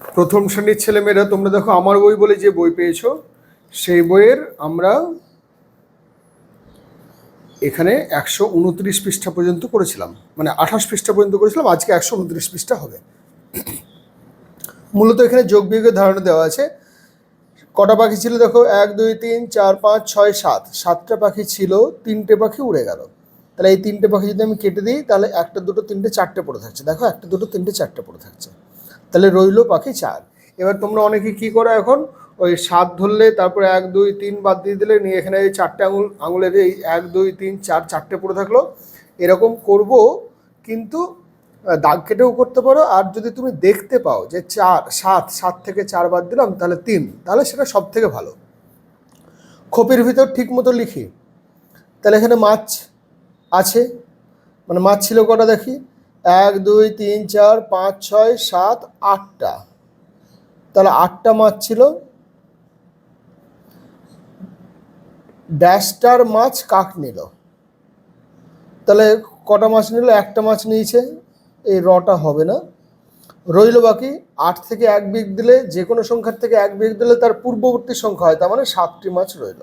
প্রথম শ্রেণির ছেলেমেয়েরা তোমরা দেখো, আমার বই বলে যে বই পেয়েছ, সেই বইয়ের আমরা এখানে একশো উনত্রিশ পৃষ্ঠা পর্যন্ত করেছিলাম। মানে আঠাশ পৃষ্ঠা পর্যন্ত করেছিলাম, আজকে একশো উনত্রিশ পৃষ্ঠা হবে। মূলত এখানে যোগ বিয়োগের ধারণা দেওয়া আছে। কটা পাখি ছিল দেখো? এক, দুই, তিন, চার, পাঁচ, ছয়, সাত। সাতটা পাখি ছিল, তিনটে পাখি উড়ে গেল। তাহলে এই তিনটে পাখি যদি আমি কেটে দিই, তাহলে একটা, দুটো, তিনটে, চারটে পড়ে থাকছে। দেখো, একটা, দুটো, তিনটে, চারটে পড়ে থাকছে। তাহলে রইল পাখি চার। এবার তোমরা অনেকে কি করো এখন? ওই সাত ধরলে তারপরে এক, দুই, তিন বাদ দিয়ে দিলে নিয়ে এখানে এই চারটে আঙুল, আঙুলের এই এক, দুই, তিন, চার, চারটে পড়ে থাকল। এরকম করব, কিন্তু দাগ কেটেও করতে পারো। আর যদি তুমি দেখতে পাও যে চার, সাত সাত থেকে চার বাদ দিলাম, তাহলে তিন। তাহলে সেটা সব থেকে ভালো। খোপের ভিতর ঠিক মতো লিখি। তাহলে এখানে মাছ আছে। মানে মাছ ছিল কটা দেখি? এক, দুই, তিন, চার, পাঁচ, ছয়, সাত, আটটা। তাহলে আটটা মাছ ছিল। ড্যাশটার মাছ কাক নিল? তাহলে কটা মাছ নিল? একটা মাছ নিয়েছে। এই রটা হবে না। রইল বাকি আট থেকে এক বিগ দিলে, যে কোনো সংখ্যার থেকে এক বিগ দিলে তার পূর্ববর্তী সংখ্যা হয়। তার মানে সাতটি মাছ রইল।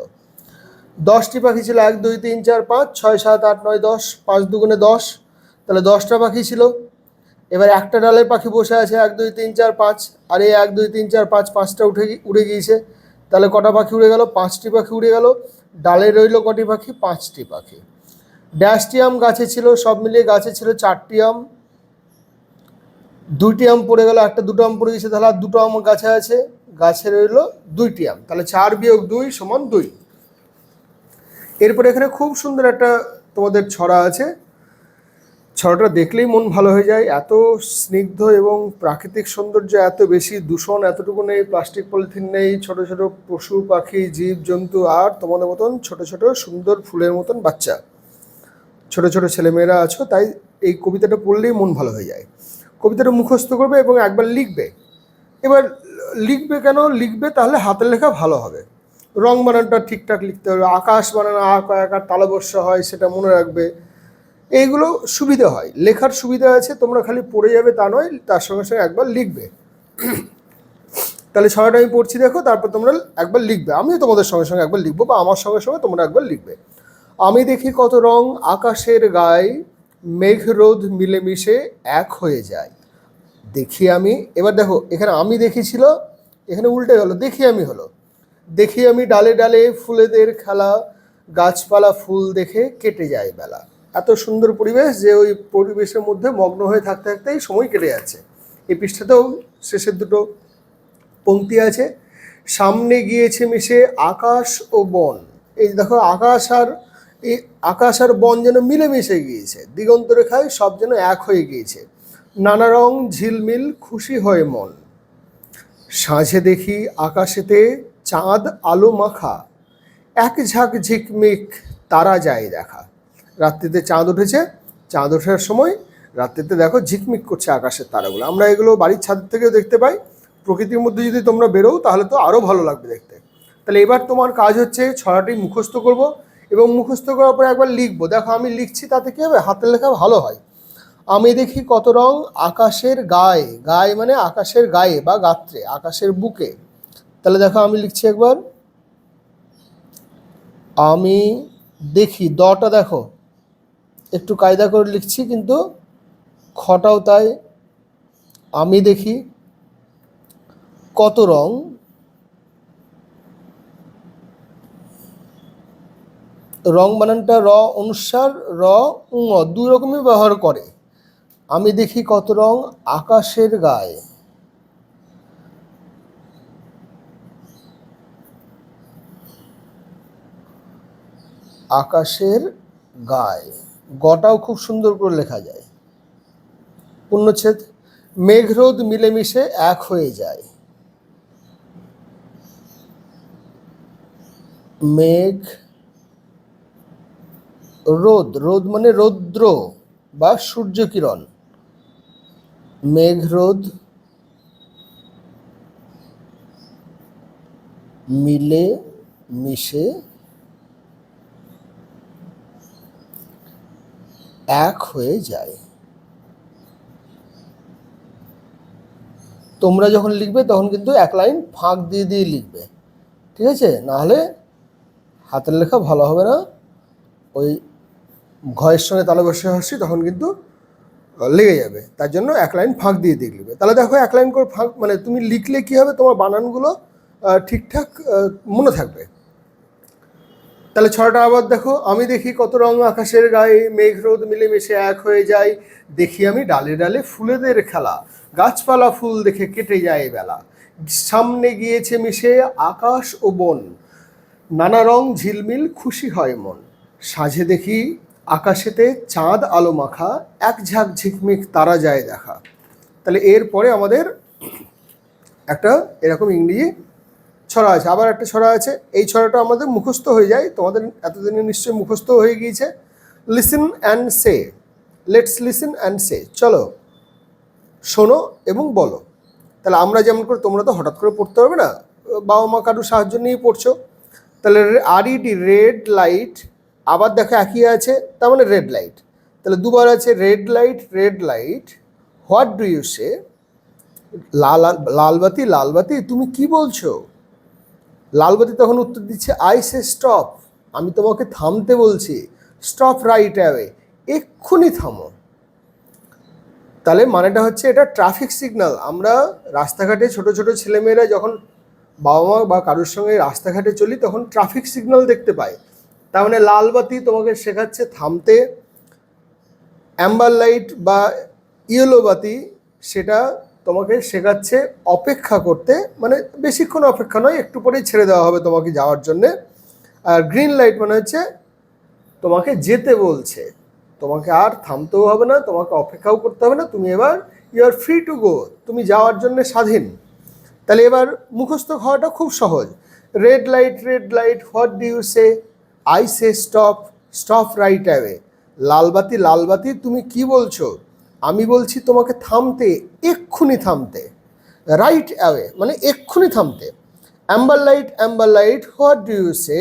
দশটি পাখি ছিল এক, দুই, তিন, চার, পাঁচ, ছয়, সাত, আট, নয়, দশ, পাঁচ দুগুণে দশ। তাহলে দশটা পাখি ছিল। এবার একটা ডালের পাখি বসে আছে, এক, দুই, তিন, চার, পাঁচ। আর এই এক, দুই, তিন, চার, পাঁচ, পাঁচটা উঠে উড়ে গিয়েছে। তাহলে কটা পাখি উড়ে গেল? পাঁচটি পাখি উড়ে গেল। ডালে রইল কটি পাখি? পাঁচটি পাখি। ড্যাশটি আম গাছে ছিল, সব মিলিয়ে গাছে ছিল চারটি আম। দুইটি আম পড়ে গেল, একটা দুটো আম পড়ে গেছে তাহলে আর দুটো আম গাছে আছে। গাছে রইল দুইটি আম, তাহলে চার বিয়োগ দুই সমান দুই। এরপরে এখানে খুব সুন্দর একটা তোমাদের ছড়া আছে। ছড়াটা দেখলেই মন ভালো হয়ে যায়। এত স্নিগ্ধ এবং প্রাকৃতিক সৌন্দর্য, এত বেশি দূষণ, এতটুকু নেই, প্লাস্টিক পলিথিন নেই, ছোট ছোট পশু, পাখি, জীব, জন্তু, আর তোমাদের মতন ছোট ছোট, সুন্দর ফুলের মতন বাচ্চা। ছোট ছোট ছেলেমেয়েরা আছো, তাই এই কবিতাটা পড়লেই মন ভালো হয়ে যায়। কবিতাটা মুখস্থ করবে এবং একবার লিখবে। এবার লিখবে কেন? লিখবে তাহলে হাতের লেখা ভালো হবে। রং বানানটা ঠিকঠাক লিখতে হবে। আকাশ বানানো আকার আকার, তালবর্ষা হয়, সেটা মনে রাখবে। এইগুলো সুবিধা হয়। লেখার সুবিধা আছে, তোমরা খালি পড়ে যাবে তা নয়, তার সঙ্গে সঙ্গে একবার লিখবে। তাহলে ছয়টা আমি পড়ছি, দেখো, তারপর তোমরা একবার লিখবে। আমিও তোমাদের সঙ্গে সঙ্গে একবার লিখব, বা আমার সঙ্গে সঙ্গে তোমরা একবার লিখবে। আমি দেখি কত রং, আকাশের গায়ে মেঘ রোদ মিলেমিশে এক হয়ে যায়। দেখি আমি, এবার দেখো, এখানে আমি দেখেছিল, এখানে উল্টে গেল, দেখি আমি হলো। দেখি আমি ডালে ডালে ফুলেদের খেলা, গাছপালা ফুল দেখে কেটে যায় বেলা। এত সুন্দর পরিবেশ যে ওই পরিবেশের মধ্যে মগ্ন হয়ে থাকতে থাকতেই সময় কেটে যাচ্ছে। এই পৃষ্ঠাতেও শেষের দুটো পংক্তি আছে। সামনে গিয়েছে মিশে আকাশ ও বন। এই দেখো, আকাশ আর এই আকাশ আর বন যেন মিলেমিশে গিয়েছে। দিগন্ত রেখায় সব যেন এক হয়ে গিয়েছে। নানা রং ঝিলমিল, খুশি হয়ে মন। সাঁঝে দেখি আকাশেতে চাঁদ আলো মাখা। এক ঝাঁক ঝিকমিক তারা যায় দেখা। রাত্রিতে চাঁদ উঠেছে। চাঁদ ওঠার সময় রাত্রিতে দেখো ঝিকমিক করছে আকাশের তারাগুলো। আমরা এগুলো বাড়ির ছাদ থেকেও দেখতে পাই। প্রকৃতির মধ্যে যদি তোমরা বেরোও তাহলে তো আরও ভালো লাগবে দেখতে। তাহলে এবার তোমার কাজ হচ্ছে ছড়াটি মুখস্থ করব এবং মুখস্থ করার পরে একবার লিখব। দেখো আমি লিখছি তাতে কী হবে? হাতের লেখা ভালো হয়। আমি দেখি কত রং? আকাশের গায়ে। গায়ে মানে আকাশের গায়ে বা গাত্রে, আকাশের বুকে। তাহলে দেখো আমি লিখছি একবার। আমি দেখি, দটা দেখো। একটু কায়দা করে লিখছি, কিন্তু খটাও তাই। আমি দেখি কত রং। রং বানানটা র অনুসার, র উঙ দুই রকমই ব্যবহার করে। আমি দেখি কত রং আকাশের গায়ে। আকাশের গায়ে। গটাও খুব সুন্দর করে লেখা যায়। পূর্ণচ্ছেদ, মেঘরোদ মিলেমিশে এক হয়ে যায়। মেঘ, রোদ রোদ মানে রৌদ্র বা সূর্য সূর্যকিরণ মেঘরোদ মিলে মিশে এক হয়ে যায়। তোমরা যখন লিখবে, তখন কিন্তু এক লাইন ফাঁক দিয়ে দিয়ে লিখবে। ঠিক আছে? নাহলে হাতের লেখা ভালো হবে না। ওই ঘয়ের সঙ্গে তালে বসে হাসি তখন কিন্তু লেগে যাবে। তার জন্য এক লাইন ফাঁক দিয়ে দিয়ে লিখবে। তাহলে দেখো এক লাইন করে ফাঁক মানে তুমি লিখলে কী হবে? তোমার বানানগুলো ঠিকঠাক মনে থাকবে। তাহলে ছটা আবার দেখো, আমি দেখি কত রং আকাশের গায়ে, মেঘ রোদ মিলেমিশে এক হয়ে যায়। দেখি আমি ডালে ডালে ফুলেদের খেলা, গাছপালা ফুল দেখে কেটে যায় বেলা। সামনে গিয়েছে মিশে আকাশ ও বন, নানা রং ঝিলমিল খুশি হয় মন। সাঝে দেখি আকাশেতে চাঁদ আলো মাখা, এক ঝাঁক ঝিকমিক তারা যায় দেখা। তাহলে এরপরে আমাদের একটা এরকম ইংরেজি ছড়া আছে। আবার একটা ছড়া আছে। এই ছড়াটা আমাদের মুখস্থ হয়ে যায়। তোমাদের এতদিনে নিশ্চয়ই মুখস্থ হয়ে গিয়েছে। Listen and say let's listen and say চলো, শোনো এবং বলো। তাহলে আমরা যেমন করে, তোমরা তো হঠাৎ করে পড়তে পারবে না। বাবা মা কারুর সাহায্য নিয়েই পড়ছো। তাহলে আর ইডি রেড লাইট আবার দেখো একই আছে, তার মানে রেড লাইট তাহলে দুবার আছে red light red light what do you say লাল লালবাতি লালবাতি তুমি কি বলছো? লালবাতি তখন উত্তর দিচ্ছে, আই সে স্টপ, আমি তোমাকে থামতে বলছি। স্টপ রাইট অ্যাওয়ে, এক্ষুনি থামো। তাহলে মানেটা হচ্ছে এটা ট্রাফিক সিগনাল আমরা রাস্তাঘাটে ছোট ছোট ছেলেমেয়েরা যখন বাবা মা বা কারোর সঙ্গে রাস্তাঘাটে চলি, তখন ট্রাফিক সিগনাল দেখতে পাই। তার মানে লাল বাতি তোমাকে শেখাচ্ছে থামতে। অ্যাম্বার লাইট বা ইয়েলো বাতি, সেটা তোমাকে শেখাচ্ছে অপেক্ষা করতে মানে বেশিক্ষণ অপেক্ষা নয়, একটু পরেই ছেড়ে দেওয়া হবে তোমাকে যাওয়ার জন্যে। আর গ্রিন লাইট মানে হচ্ছে তোমাকে যেতে বলছে। তোমাকে আর থামতেও হবে না, তোমাকে অপেক্ষাও করতে হবে না, তুমি এবার you are free to go তুমি যাওয়ার জন্য স্বাধীন। তাহলে এবার মুখস্থ হওয়াটা খুব সহজ। Red light red light what do you say I say stop stop right away লালবাতি লালবাতি তুমি কি বলছো? আমি বলছি তোমাকে থামতে, এক্ষুনি থামতে রাইট অ্যাওয়ে মানে এক্ষুনি থামতে। Amber light amber light what do you say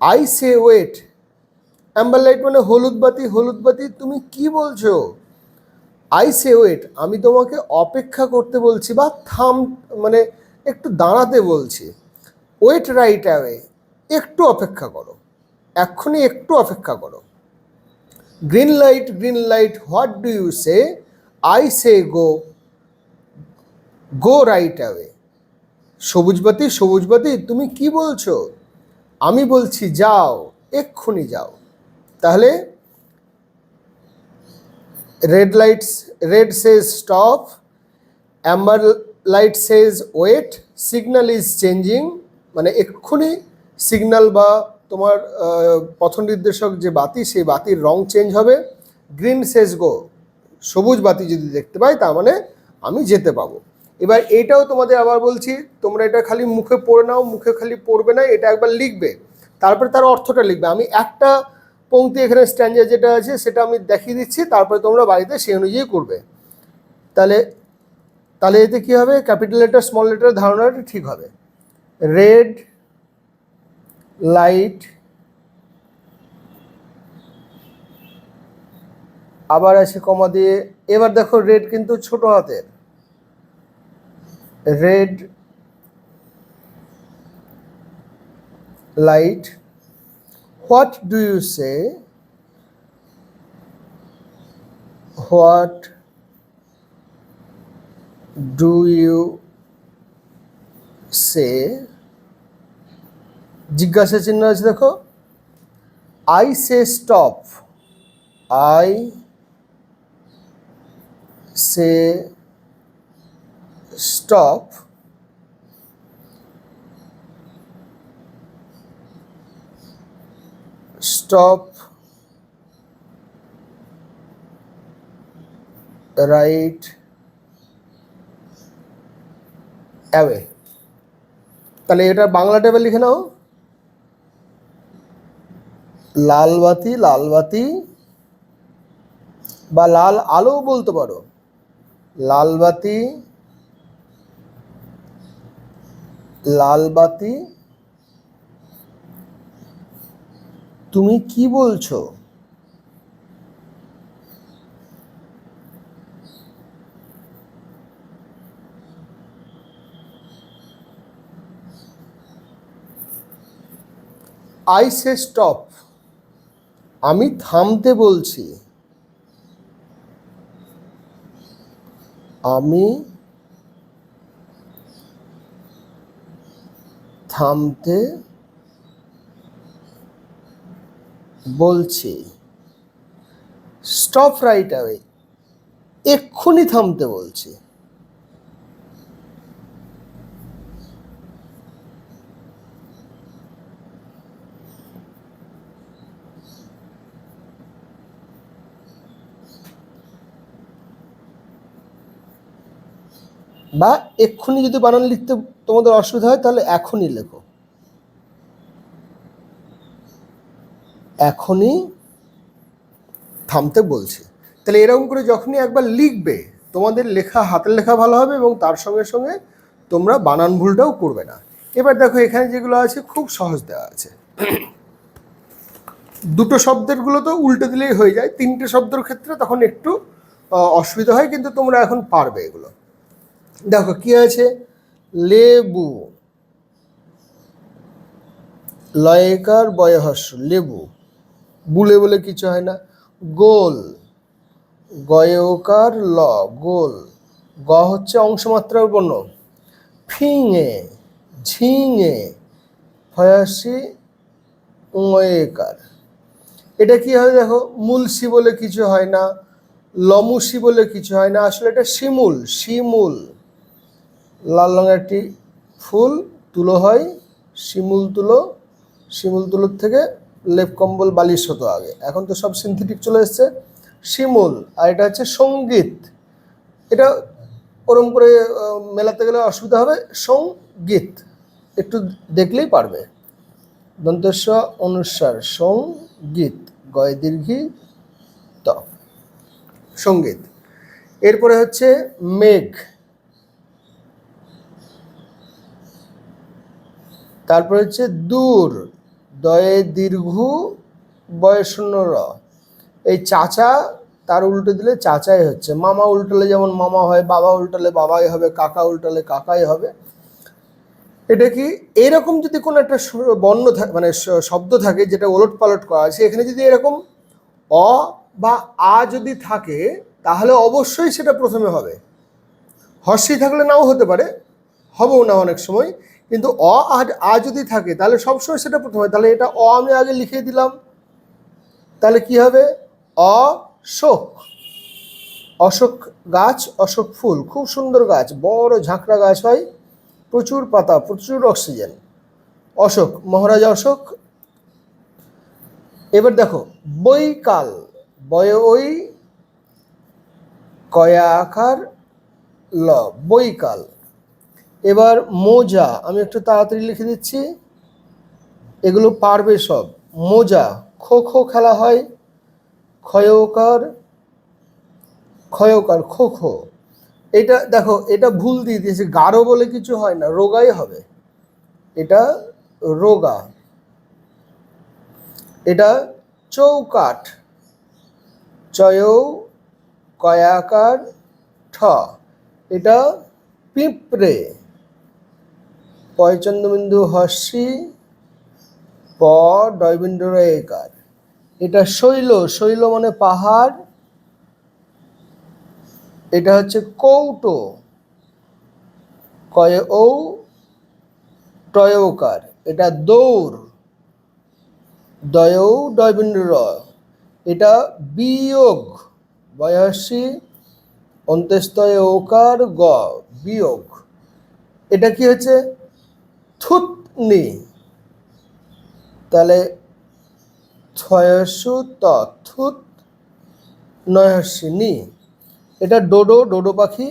I say wait amber light মানে হলুদ বাতি হলুদ বাতি, তুমি কি বলছো? আই সে ওয়েট আমি তোমাকে অপেক্ষা করতে বলছি বা থাম মানে একটু দাঁড়াতে বলছি। ওয়েট রাইট অ্যাওয়ে একটু অপেক্ষা করো। এক্ষুনি একটু অপেক্ষা করো। Green light green light what do you say I say go go right away সবুজ বাতি সবুজ বাতি তুমি কি বলছো? আমি বলছি যাও, এক্ষুনি যাও। তাহলে red lights red says stop amber light says wait signal is changing মানে এক্ষুনি সিগন্যাল বা তোমার পথ নির্দেশক যে বাতি, সেই বাতির রং চেঞ্জ হবে। গ্রিন সেজ গো সবুজ বাতি যদি দেখতে পাই, তার মানে আমি যেতে পাবো। এবার এটাও তোমাদের আবার বলছি, তোমরা এটা খালি মুখে পড়ে নাও, মুখে খালি পড়বে না, এটা একবার লিখবে। তারপরে তার অর্থটা লিখবে। আমি একটা পংক্তি এখানে স্ট্যান্ডার যেটা আছে, সেটা আমি দেখিয়ে দিচ্ছি, তারপরে তোমরা বাড়িতে সেই অনুযায়ী করবে। তাহলে তাহলে এতে কী হবে? ক্যাপিটাল লেটার স্মল লেটার ধারণাটা ঠিক হবে। রেড লাইট, আবার আছে কমা দিয়ে। এবার দেখো রেড কিন্তু ছোট হাতের। Red, light. What do you say? What do you say? জিজ্ঞাসা চিহ্ন আছে, দেখো। I say stop I say stop stop right away তাহলে এটা বাংলাটা এবার লিখে নাও। লালবাতি লালবাতি বা লাল আলো বলতে পারো লালবাতি লালবাতি তুমি কি বলছো আইসে স্টপ. আমি থামতে বলছি। আমি থামতে বলছি। স্টপ রাইট অ্যাওয়ে এক্ষুনি থামতে বলছি। বা এক্ষুনি যদি বানান লিখতে তোমাদের অসুবিধা হয়, তাহলে এখনই লেখো। এখনই থামতে বলছি। তাহলে এরকম করে যখনই একবার লিখবে, তোমাদের লেখা, হাতের লেখা ভালো হবে এবং তার সঙ্গে সঙ্গে তোমরা বানান ভুলটাও করবে না। এবার দেখো, এখানে যেগুলো আছে, খুব সহজ দেওয়া আছে। দুটো শব্দেরগুলো তো উল্টে দিলেই হয়ে যায়। তিনটে শব্দের ক্ষেত্রে তখন একটু অসুবিধা হয়, কিন্তু তোমরা এখন পারবে এগুলো। দেখো, কি আছে লেবু। লয়কার বয়হস্য, লেবু। বুলে বলে কিছু হয় না। গোল। গয়কার ল, গোল। গ হচ্ছে অংশমাত্রার বর্ণ। ফিঙে, ঝিঙে। ফয়াসি উঙয়েকার। এটা কি হয় দেখো? মুলসি বলে কিছু হয় না। লমুসি বলে কিছু হয় না। আসলে এটা শিমুল শিমুল। লাল রঙের একটি ফুল, তুলো হয়, শিমুল তুলো, শিমুল তুলোর থেকে লেপ কম্বল, বালিশ হতো আগে। এখন তো সব সিনথেটিক চলে এসছে। শিমুল, আর এটা হচ্ছে সংগীত। এটা ওরম করে মেলাতে গেলে অসুবিধা হবে। সংগীত, একটু দেখলেই পারবে। দন্তেশ্ব অনুসার, সংগীত, গয় দীর্ঘি, ত। সংগীত। এরপরে হচ্ছে মেঘ। তারপরে হচ্ছে দূর, দয়ে দীর্ঘ বয়শূন্য র এই চাচা, তার উল্টো দিলে চাচাই হচ্ছে। মামা উল্টালে যেমন মামা হয়, বাবা উল্টালে বাবাই হবে, কাকা উল্টালে কাকাই হবে। এটা কি এরকম যদি কোনো একটা বর্ণ থাকে মানে শব্দ থাকে যেটা ওলট পালট করা আছে, এখানে যদি এরকম অ বা আ যদি থাকে, তাহলে অবশ্যই সেটা প্রথমে হবে। হর্ষি থাকলে নাও হতে পারে, হবেও না অনেক সময়। কিন্তু অ আর আ যদি থাকে, তাহলে সবসময় সেটা প্রথমে তাহলে এটা অ আমি আগে লিখে দিলাম। তাহলে কি হবে? অশোক অশোক গাছ, অশোক ফুল। খুব সুন্দর গাছ, বড় ঝাঁকড়া গাছ হয়। প্রচুর পাতা, প্রচুর অক্সিজেন। অশোক, মহারাজা অশোক। এবার দেখো, বৈকাল। বয় ওই কয়া আকার ল, বৈকাল। এবার মোজা, আমি একটু তাড়াতাড়ি লিখে দিচ্ছি। এগুলো পারবে সব। মোজা, খো খো খেলা হয়। ক্ষয়কার ক্ষয়কার, খো খো। এটা দেখো, এটা ভুল দিয়ে দিয়েছে। গাঢ় বলে কিছু হয় না, রোগাই হবে। এটা রোগা। এটা চৌকাঠ। চয়ৌ কয়াকার, ঠ। এটা পিঁপড়ে। পয়চন্দ্রবিন্দু হর্ষি, প ডয়বিন্দু রেকার এটা শৈল শৈল মানে পাহাড়। এটা হচ্ছে কৌটো, কয় ও টয়কার। এটা দৌড়, দয়ৌ ডয়বিন্দু র এটা বিয়োগ বয়সী অন্ত্যস্তয় ওকার গ, বিয়োগ। এটা কি হচ্ছে? থুতনি তাহলে ছয়সু ত থুত এটা ডোডো ডোডো পাখি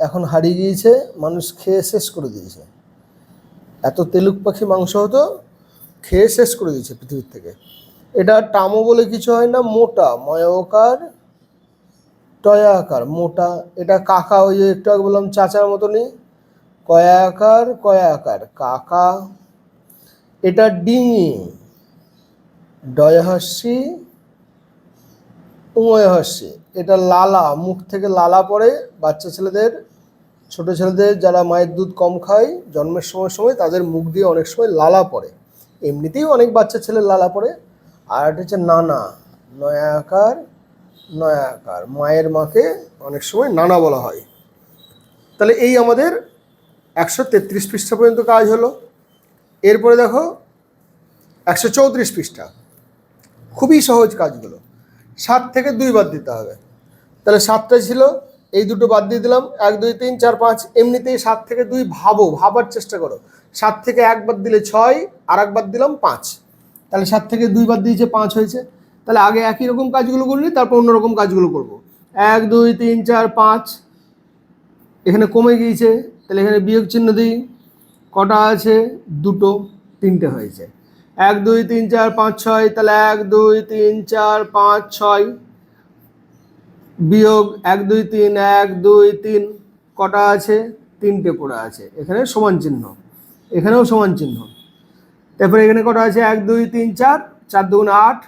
এখন হারিয়ে গিয়েছে, মানুষ খেয়ে শেষ করে দিয়েছে। এত তেলুক পাখি মাংস হতো, খেয়ে শেষ করে দিয়েছে পৃথিবীর থেকে। এটা টামো বলে কিছু হয় না, মোটা, ময়কার, টয়াকার, মোটা। এটা কাকা ওই যে একটু আগে বললাম, চাচার মতনই কয়াকার কয়াকার, কাকা। এটা ডিঙি। ডয়হাস্যি উময়হাস্যি এটা লালা, মুখ থেকে লালা পড়ে। বাচ্চা ছেলেদের, ছোট ছেলেদের যারা মায়ের দুধ কম খায়, জন্মের সময় সময় তাদের মুখ দিয়ে অনেক সময় লালা পড়ে। এমনিতেই অনেক বাচ্চা ছেলে লালা পড়ে। আর একটা হচ্ছে নানা। নয়াকার নয়াকার। মায়ের মাকে অনেক সময় নানা বলা হয়। তাহলে এই আমাদের একশো তেত্রিশ পৃষ্ঠা পর্যন্ত কাজ হলো। এরপরে দেখো, একশো চৌত্রিশ পৃষ্ঠা। খুবই সহজ কাজগুলো। সাত থেকে দুই বাদ দিতে হবে। তাহলে সাতটা ছিল, এই দুটো বাদ দিয়ে দিলাম। এক, দুই, তিন, চার, পাঁচ, এমনিতেই সাত থেকে দুই ভাবো, ভাবার চেষ্টা করো। সাত থেকে এক বাদ দিলে ছয়, আর এক বাদ দিলাম পাঁচ। তাহলে সাত থেকে দুই বাদ দিয়েছে, পাঁচ হয়েছে। তাহলে আগে একই রকম কাজগুলো করলি তারপর অন্যরকম কাজগুলো করব। এক, দুই, তিন, চার, পাঁচ। এখানে কমে গিয়েছে তাহলে এখানে বিয়োগ চিহ্ন দিই। কটা আছে? দুটো, তিনটে হয়েছে। এক, দুই, তিন, চার, পাঁচ, ছয়, তাহলে এক, দুই, তিন, চার, পাঁচ, ছয়। বিয়োগ এক, দুই, তিন, এক, দুই, তিন, কটা আছে? তিনটে পড়ে আছে। এখানে সমান চিহ্ন। এখানেও সমান চিহ্ন। তারপরে এখানে কটা আছে? এক, দুই, তিন, চার চার দুগুণ আট।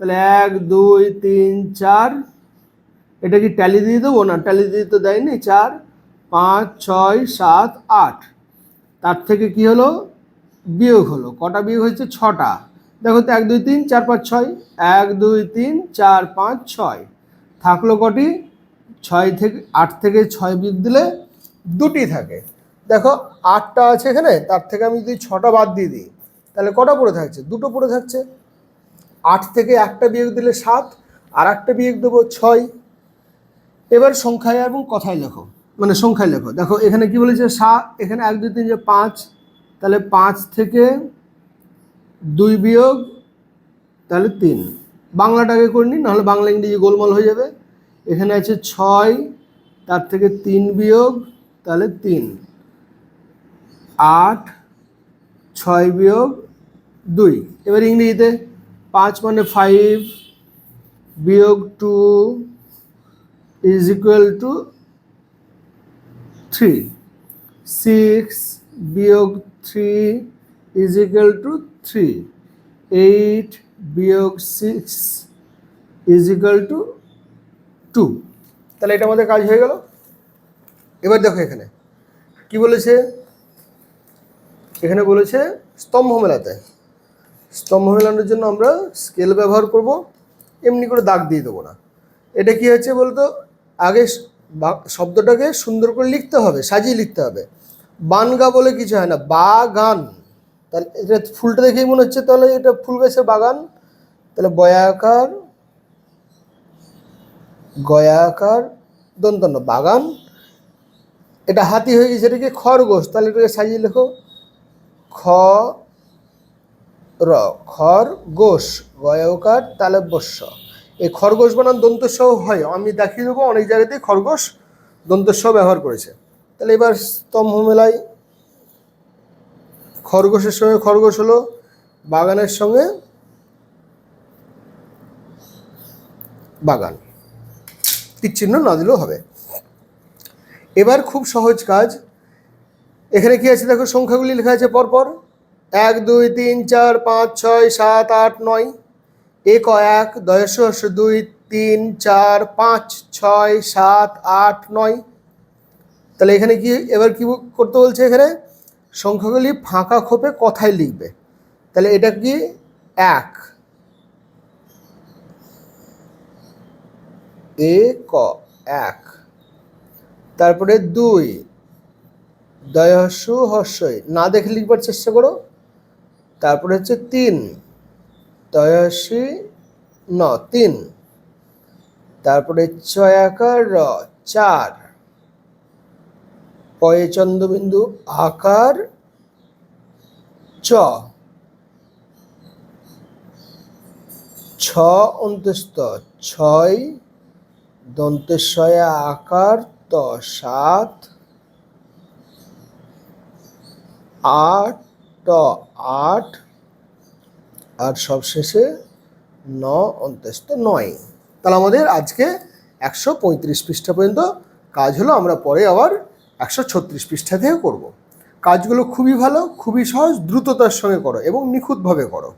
তাহলে এক, দুই, তিন, চার। এটা কি ট্যালি দিয়ে দেবো না? ট্যালি দিয়ে তো দেয়নি, চার। পাঁচ, ছয়, সাত, আট। তার থেকে কি হলো? বিয়োগ হলো। কটা বিয়োগ হয়েছে? ছটা। দেখো তো, এক, দুই, তিন, চার, পাঁচ, ছয়। এক, দুই, তিন, চার, পাঁচ, ছয়। থাকল কটি? ছয় থেকে, আট থেকে ছয় বিয়োগ দিলে দুটি থাকে। দেখো, আটটা আছে এখানে, তার থেকে আমি যদি ছটা বাদ দিয়ে দিই, তাহলে কটা পড়ে থাকছে? দুটো পড়ে থাকছে। আট থেকে একটা বিয়োগ দিলে সাত, আর একটা বিয়োগ দেবো ছয়। এবার সংখ্যায় এবং কথায় লেখো মানে সংখ্যায় লেখো। দেখো, এখানে কি বলেছে? সাত এখানে এক, দুই, তিন যে পাঁচ। তাহলে পাঁচ থেকে দুই বিয়োগ, তাহলে তিন। বাংলাটাকে করে নিন, নাহলে বাংলা ইংরেজি গোলমাল হয়ে যাবে। এখানে আছে ছয়, তার থেকে তিন বিয়োগ, তাহলে তিন। আট, ছয় বিয়োগ, দুই। এবার ইংরেজিতে পাঁচ মানে ফাইভ বিয়োগ two is equal to three six বিয়োগ three is equal to three eight বিয়োগ six is equal to two তাহলে এটা আমাদের কাজ হয়ে গেল। এবার দেখো এখানে। কি বলেছে? এখানে বলেছে স্তম্ভ মেলাতে। স্তম্ভ মেলানোর জন্য আমরা স্কেল ব্যবহার করব। এমনি করে দাগ দিয়ে দেবো না। এটা কি হচ্ছে বলতো? আগে শব্দটাকে সুন্দর করে লিখতে হবে, সাজিয়ে লিখতে হবে। বানগা বলে কিছু হয় না, বাগান। তাহলে এটা ফুলটা দেখেই মনে হচ্ছে, তাহলে এটা ফুল গাছের বাগান। তাহলে বয়াকার, গয়াকার, দন্তন্য, বাগান। এটা হাতি হয়ে গেছে, এটাকে খরগোশ, তাহলে এটাকে সাজিয়ে লেখো। খ র খর খরগোশ, গয়কার তালে বস্য এই খরগোশ বানান দন্তস্ব হয়। আমি দেখিয়ে দেবো, অনেক জায়গাতেই খরগোশ দন্তস্ব ব্যবহার করেছে। তাহলে এবার স্তম্ভ মেলায় খরগোশের সঙ্গে খরগোশ হলো, বাগানের সঙ্গে বাগান। তীরচিহ্ন না দিলেও হবে। এবার খুব সহজ কাজ। এখানে কি আছে দেখো? সংখ্যাগুলি লেখা আছে পরপর। এক, দুই, তিন, চার, পাঁচ, ছয়, সাত, আট, নয়। এক এক দশ দুই তিন চার পাঁচ ছয় সাত আট নয়। তাহলে এখানে কি, এবার কি করতে বলছে এখানে? সংখ্যাগুলি ফাঁকা খোপে কথায় লিখবে। তাহলে এটা কি? এক। এ ক, এক। তারপরে দুই। দয়সু হর্ষই না দেখে লিখবার চেষ্টা করো। তারপরে হচ্ছে তিন। দয়সী ন, তিন। তারপরে চয়াকার র, চার। পয়ে চন্দ্রবিন্দু আকার, চ। ছ অন্তস্থ, ছয়। দন্তেশ্বয়া আকার, ত, সাত। আট, ট, আট। আর সবশেষে ন অন্তস্থ নয়। তাহলে আমাদের আজকে একশো পঁয়ত্রিশ পৃষ্ঠা পর্যন্ত কাজ হলো, আমরা পরে আবার একশো ছত্রিশ পৃষ্ঠা থেকে করব। কাজগুলো খুবই ভালো, খুবই সহজ, দ্রুততার সঙ্গে করো এবং নিখুঁতভাবে করো।